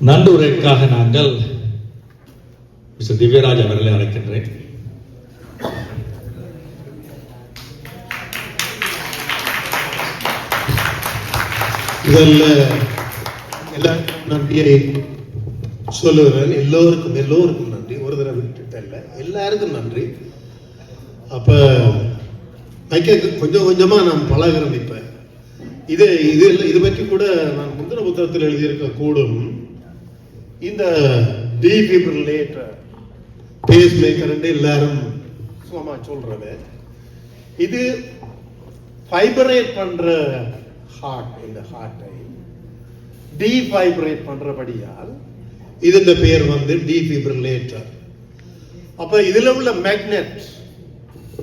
நன்றுரைக்காக நாங்கள் மிஸ்டர் திவ்யராஜ் அவர்களை அழைக்கின்றேன். முதல்ல எல்லாருக்கும் நன்றியை சொல்லுகிறேன். எல்லோருக்கும் எல்லோருக்கும் நன்றி. ஒரு தடவை விட்டுட்டல்ல எல்லாருக்கும் நன்றி. அப்ப மைக்க கொஞ்சம் கொஞ்சமா நான் பழகிறேன் இப்ப. இது இது இல்லை இது பற்றி கூட நான் முந்தின புத்தகத்தில் எழுதியிருக்க கூடும் இந்த டீஃபிபிரிலேட்டர் பேஸ் மேக்கர்ன்னு எல்லாரும் சும்மா சொல்றது. இது ஃபைபரேட் பண்ற ஹார்ட் இந்த ஹார்ட்டை டீஃபைபரேட் பண்றபடியால் இதன் பேர் வந்து டீஃபிபிரிலேட்டர் அப்ப இதுல உள்ள மேக்னெட்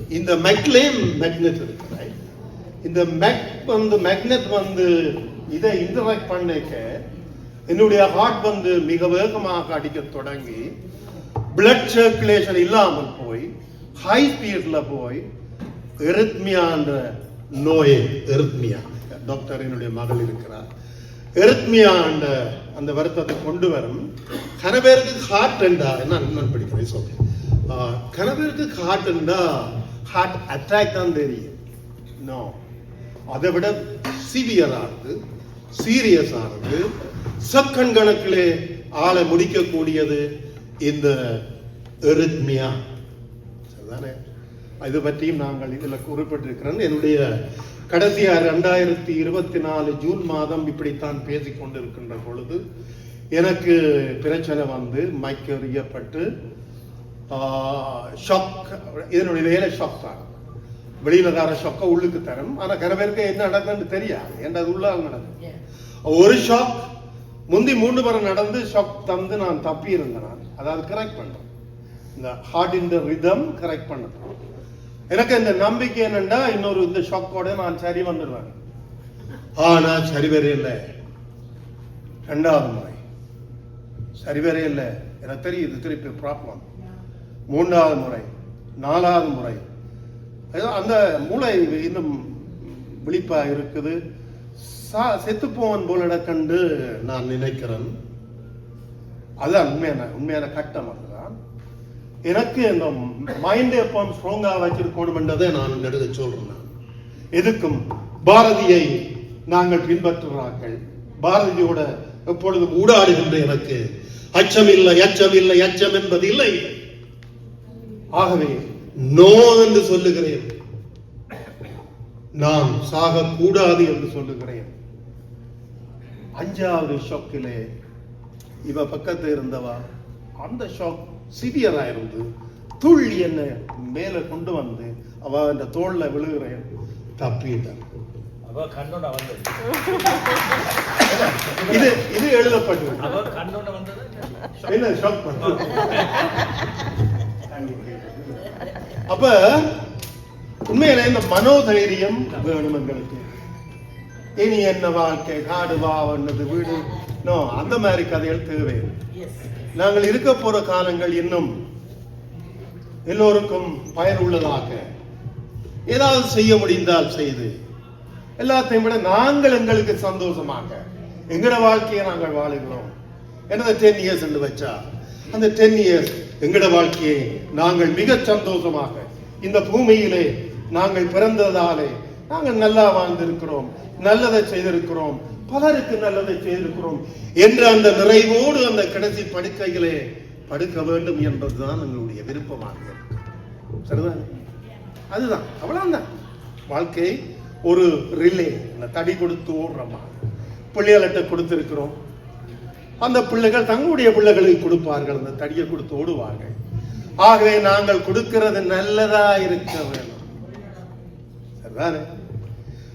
இந்த மெக்லேம் மேக்னெட் இருக்கு இந்த மெக் வந்து மேக்னெட் வந்து இதை இன்டராக்ட் பண்ணிக்க என்னுடைய ஹார்ட் வந்து மிக வேகமாக அடிக்க தொடங்கி பிளட் சர்க்குலேஷன் இல்லாமல் போய் ஹை ஸ்பீட்ல போய் எரித்மியான்ற நோயை எரித்மியா டாக்டர் என்னுடைய மகள் இருக்கிறார். எருத்மியான்ற அந்த வருத்தத்தை கொண்டு வரும். கன பேருக்கு ஹார்ட் என்றா என்ன நான் படிக்கிறேன் ஓகே கன பேருக்கு ஹார்ட் என்றா ஹார்ட் அட்டாக் தான் தெரியும். நோ அதை விட சிவியரானது சீரியஸ் ஆனது செகண்ட் கணக்கிலே ஆளை முடிக்கக்கூடியது இந்த எரித்மியா. சரிதானே? இது பற்றியும் நாங்கள் இதில் குறிப்பிட்டிருக்கிறோம். என்னுடைய கடைசியா ரெண்டாயிரத்தி இருபத்தி நாலு ஜூன் மாதம் இப்படித்தான் பேசிக் கொண்டிருக்கின்ற பொழுது எனக்கு பிரச்சனை வந்து மைக்கறியப்பட்டு ஷாக் இதனுடைய வேலை ஷாக் தான். வெளியில தர ஷாக்கை உள்ளுக்கு தரும். ஆனா கர பேருக்கு என்ன நடக்குதுன்னு தெரியாது. ஏன்டா அது உள்ள நடக்கும் ஒரு ஷாக் முந்தி மூன்று முறை நடந்து ஷாக் தந்து நான் தப்பி இருந்தேன் நான் அதாவது கரெக்ட் பண்றேன். இந்த ஹார்ட் இந்த ரிதம் கரெக்ட் பண்ணது எனக்கு இந்த நம்பிக்கை என்னண்டா? இன்னொரு இந்த ஷாக்கோட நான் சரி வந்துடுவேன். ஆனா சரி வேற இல்லை. ரெண்டாவது முறை. சரி வேற இல்லை. எனக்கு தெரியுது திருப்பி ப்ராப்ளம் மூன்றாவது முறை. நாலாவது முறை. அந்த மூளை இன்னும் விழிப்பா இருக்குது. சா- செத்துப்போவன் போல கண்டு நான் நினைக்கிறேன். அதுதான் உண்மையான உண்மையான கட்டம் அதுதான். எனக்கு இந்த மைண்ட் எப்போ ஸ்ட்ராங்காக வச்சிருக்கணும்ன்றதை நான் நெடுக சொல்றேன் எதுக்கும் பாரதியை நாங்கள் பின்பற்றுகிறார்கள். பாரதியோட எப்பொழுதும் ஊடாடுகின்ற எனக்கு அச்சம் இல்லை அச்சம் இல்லை அச்சம் என்பது இல்லை. ஆகவே நோ என்று சொல்லுகிறேன். நான் சாகக்கூடாது என்று சொல்லுகிறேன். அஞ்சாவது ஷாக்கிலே இவ பக்கத்து இருந்தவா? அந்த ஷாக் சிவியரா இருந்து துள்ளி என்ன மேல கொண்டு வந்து அவ அந்த தோல்ல விழுகிறேன் தப்பிட்டான். இது இது எழுதப்பட்டது. அவ கண்ணோட வந்தது என்ன ஷாக் அப்ப உண்மையில இந்த மனோதைரியம் வேணும் எங்களுக்கு. இனி என்ன வாழ்க்கை? காடு வாவன்னது வீடு. நோ அந்த மாதிரி கதைகள் தேவை நாங்கள் இருக்க போற காலங்கள் இன்னும் எல்லோருக்கும் பயனுள்ளதாக ஏதாவது செய்ய முடிந்தால் செய்து. எல்லாத்தையும் விட நாங்கள் எங்களுக்கு சந்தோஷமாக. எங்கட வாழ்க்கையை நாங்கள் வாழுகிறோம். எனது டென் இயர்ஸ் என்று வச்சா? அந்த டென் இயர்ஸ் எங்கட வாழ்க்கையை நாங்கள் மிக சந்தோஷமாக இந்த பூமியிலே நாங்கள் பிறந்ததாலே நாங்கள் நல்லா வாழ்ந்திருக்கிறோம் நல்லதை செய்திருக்கிறோம் பலருக்கு நல்லதை செய்திருக்கிறோம் என்று அந்த நிறைவோடு அந்த கடைசி படுக்கைகளே படுக்க வேண்டும் என்பதுதான் எங்களுடைய விருப்பமாக சரிதான் அதுதான். அவ்வளவுதான். வாழ்க்கை ஒரு ரிலே அந்த தடி கொடுத்து ஓடுறமா? பிள்ளைகள்கிட்ட கொடுத்திருக்கிறோம். அந்த பிள்ளைகள் தங்களுடைய பிள்ளைகளுக்கு கொடுப்பார்கள் அந்த தடியை கொடுத்து ஓடுவார்கள். ஆகவே நாங்கள் கொடுக்கிறது நல்லதா இருக்க வேணும் சரிதானே?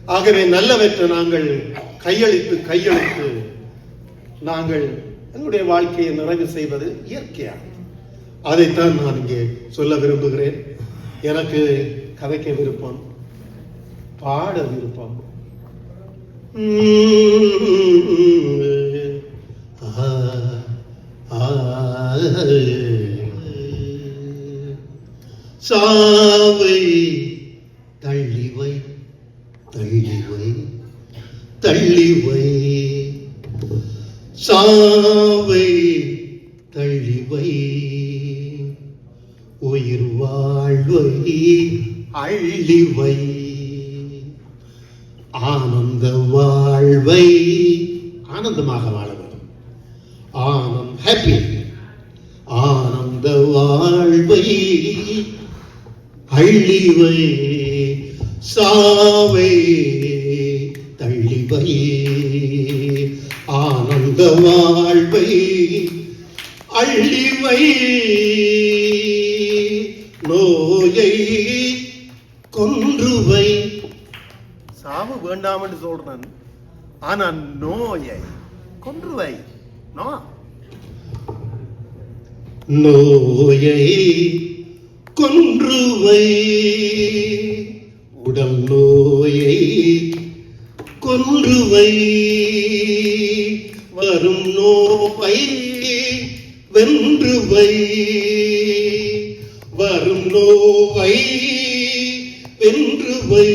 ஆகவே நல்லவற்றை நாங்கள் கையளித்து கையளித்து நாங்கள் எங்களுடைய வாழ்க்கையை நிறைவு செய்வது இயற்கையாக அதைத்தான் நான் இங்கே சொல்ல விரும்புகிறேன். எனக்கு கதைக்க விருப்பம் பாட விருப்பம். ஆ, சாவை தள்ளிவை தள்ளிவை. தள்ளிவை சாவை தள்ளிவை. உயிர் வாழ்வை அள்ளிவை. ஆனந்த வாழ்வை ஆனந்தமாக வாழ வேண்டும். ஆனந்த் ஹாப்பி. ஆனந்த வாழ்வை அள்ளிவை. சாவை தள்ளிவை ஆனந்த வாழ்வை அள்ளிவை. நோயை கொன்றுவை. சாவு வேண்டாம் என்று சொல்றேன். ஆனா நோயை கொன்றுவை. நோ. நோயை கொன்றுவை. உடல் நோயை கொன்றுவை வரும் நோவை வென்றுவை வரும் நோவை வென்றுவை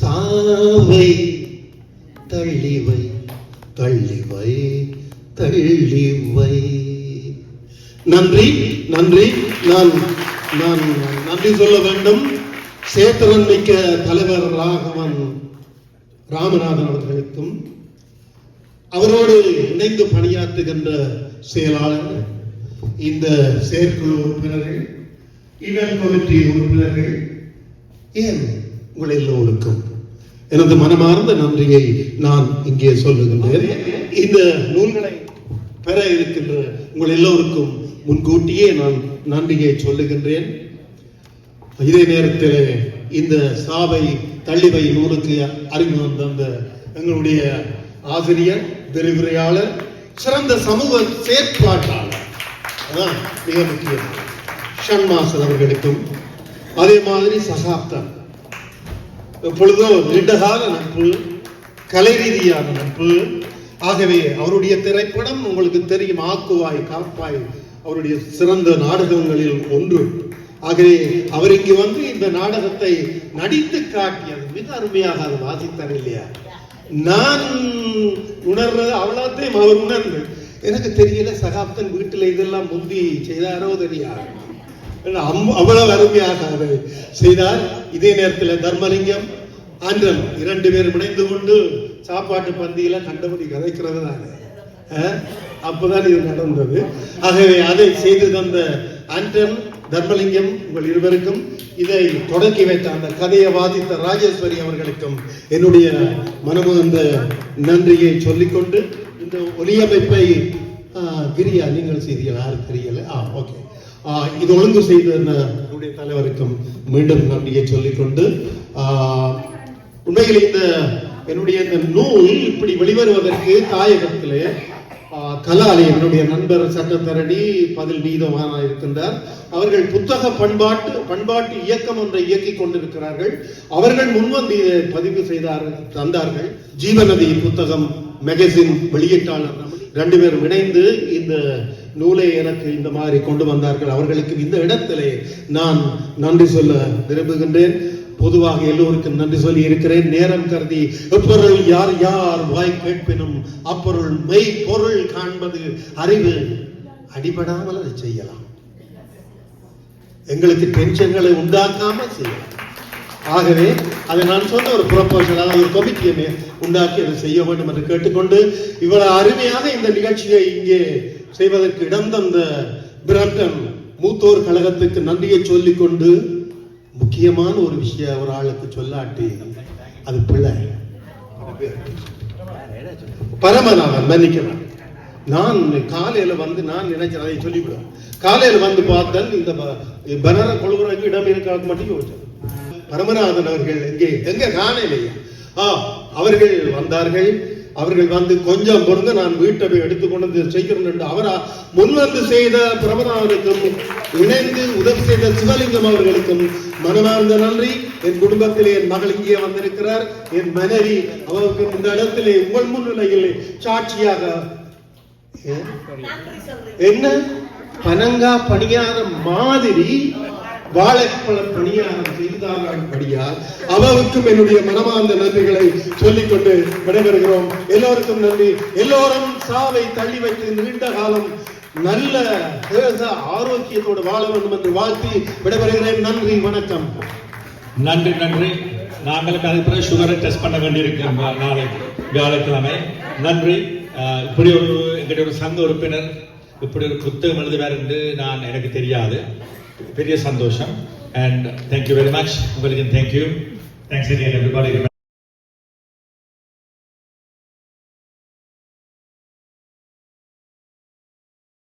சாவை தள்ளிவை தள்ளிவை தள்ளிவை நன்றி நன்றி. நான் நான் நன்றி சொல்ல வேண்டும். சேத்தலன் மிக்க தலைவர் ராகவன் ராமநாதன் அவர்களுக்கும் அவரோடு இணைந்து பணியாற்றுகின்ற செயலாளர் இந்த செயற்குழு உறுப்பினர்கள் இவன் கமிட்டி உறுப்பினர்கள் ஏன் உங்கள் எல்லோருக்கும்? எனது மனமார்ந்த நன்றியை நான் இங்கே சொல்லுகின்றேன். இந்த நூல்களை பெற இருக்கின்ற உங்கள் எல்லோருக்கும் முன்கூட்டியே நான் நன்றியை சொல்லுகின்றேன். இதே நேரத்தில் இந்த சாவை தள்ளிவை நூலுக்கு அறிமுகம் தந்த எங்களுடைய ஆசிரியர் விரிவுரையாளர் சிறந்த சமூக செயற்பாட்டாளர். அதான் மிக முக்கியம். ஷண்மாசன் அவர்களுக்கும் அதே மாதிரி சகாப்தம் எப்பொழுதோ நீண்டகால நட்பு கலை ரீதியான நட்பு. ஆகவே அவருடைய திரைப்படம் உங்களுக்கு தெரியும் ஆக்குவாய் காப்பாய் அவருடைய சிறந்த நாடகங்களில் ஒன்று. ஆகவே அவர் இங்கு வந்து இந்த நாடகத்தை நடித்து காட்டியது மிக அருமையாக அது வாசித்தார் இல்லையா? நான் உணர்றது அவ்வளோத்தையும் அவர் உணர்ந்து. எனக்கு தெரியல சகாப்தன் வீட்டில் இதெல்லாம் முந்தி செய்தாரோ தெரியாது அம்- அவ்வளவு அருமையாக அதை செய்தார். இதே நேரத்தில் தர்மலிங்கம் ஆண்டன் இரண்டு பேர் இணைந்து கொண்டு சாப்பாட்டு பந்தியில கண்டபடி கதைக்கிறது தானே அப்போதான் இது நடந்தது. ஆகவே அதை செய்து தந்த ஆண்டன் தர்மலிங்கம் உங்கள் இருவருக்கும் இதை தொடங்கி வைத்த அந்த கதையை வாதித்த ராஜேஸ்வரி அவர்களுக்கும் என்னுடைய மனமுகந்த நன்றியை சொல்லிக்கொண்டு இந்த ஒலியமைப்பை ஆ, கிரியா நீங்கள் செய்தீர்கள் யாரும் தெரியல? ஆ ஓகே. இது ஒழுங்கு செய்த என்னுடைய தலைவருக்கும் மீண்டும் நன்றியை சொல்லிக்கொண்டு உண்மையில் இந்த என்னுடைய இந்த நூல் இப்படி வெளிவருவதற்கு தாயகத்திலே கலாலி என்னுடைய நண்பர் சட்டத்தரணி பதில் நீதவான இருக்கின்றார். அவர்கள் புத்தக பண்பாட்டு பண்பாட்டு இயக்கம் ஒன்றை இயக்கிக் கொண்டிருக்கிறார்கள். அவர்கள் முன்வந்து இதை பதிவு செய்தார்கள் தந்தார்கள். ஜீவநதி புத்தகம் மேகசின் வெளியீட்டாளர். ரெண்டு பேரும் இணைந்து இந்த நூலை எனக்கு இந்த மாதிரி கொண்டு வந்தார்கள். அவர்களுக்கு இந்த இடத்திலே நான் நன்றி சொல்ல விரும்புகின்றேன். பொதுவாக எல்லோருக்கும் நன்றி சொல்லி இருக்கிறேன். நேரம் கருதி எப்பொருள் யார் யார் வாய் கேட்பினும் அப்பொருள் மெய் பொருள் காண்பது அறிவு அடிபடாமல் அதை செய்யலாம். எங்களுக்கு டென்ஷன்களை உண்டாக்காம செய்யலாம். ஆகவே அதை நான் சொன்ன ஒரு ப்ரொபோசல் அதாவது ஒரு கமிட்டியை உண்டாக்கி அதை செய்ய வேண்டும் என்று கேட்டுக்கொண்டு இவ்வளவு அருமையாக இந்த நிகழ்ச்சியை இங்கே செய்வதற்கு இடம் தந்த பிராம்டன் மூத்தோர் கழகத்துக்கு நன்றியை சொல்லிக்கொண்டு முக்கியமான ஒரு விஷயம் ஒரு ஆளுக்கு சொல்லாட்டி அது பிள்ளை. பரமநாதன் மன்னிக்கிறான் நான் காலையில வந்து நான் நினைச்சேன் அதை சொல்லிவிடுவேன் காலையில வந்து பார்த்தேன் இந்த ப- பனர கொள்கிறதுக்கு இடம் இருக்காது மட்டும் யோசிச்சேன் பரமநாதன் அவர்கள் எங்கே? எங்க? காணையிலையா ஆ அவர்கள் வந்தார்கள். அவர்கள் வந்து கொஞ்சம் பொருங்க நான் வீட்டை எடுத்துக்கொண்டு வந்து செய்கிறேன் என்று அவர் முன்வந்து செய்த பிரமநாதனுக்கும் இணைந்து உதவி செய்த சிவலிங்கம் அவர்களுக்கும் மனமார்ந்த நன்றி. என் குடும்பத்திலே என் மகள் இங்கே வந்திருக்கிறார். என் மனைவி அவருக்கு இந்த இடத்திலே உங்கள் முன்னிலையில் சாட்சியாக? என்ன? பனங்கா பணியார மாதிரி வாழைப்பழ பணியாரம் செய்தார்கள் படியால். அவருக்கும் என்னுடைய மனமார்ந்த நன்றிகளை சொல்லிக்கொண்டு விடைபெறுகிறோம். எல்லோருக்கும் நன்றி. எல்லோரும் சாவை தள்ளி வைத்து நீண்ட காலம் நல்ல தேச ஆரோக்கியத்தோடு வாழ வேண்டும் என்று வாழ்த்தி விடைபெறுகிறேன். நன்றி வணக்கம். நன்றி நன்றி. நாங்களுக்கு அதுக்கு பிறகு சுகரை டெஸ்ட் பண்ண வேண்டியிருக்கு நாளை வியாழக்கிழமை. நன்றி. இப்படி ஒரு எங்களுடைய ஒரு சங்க உறுப்பினர் இப்படி ஒரு புத்தகம் எழுதுவார் என்று நான் எனக்கு தெரியாது. பெரிய சந்தோஷம் அண்ட் தேங்க்யூ வெரி மச் உங்களுக்கு தேங்க்யூ தேங்க்ஸ் எவ்ரிபாடி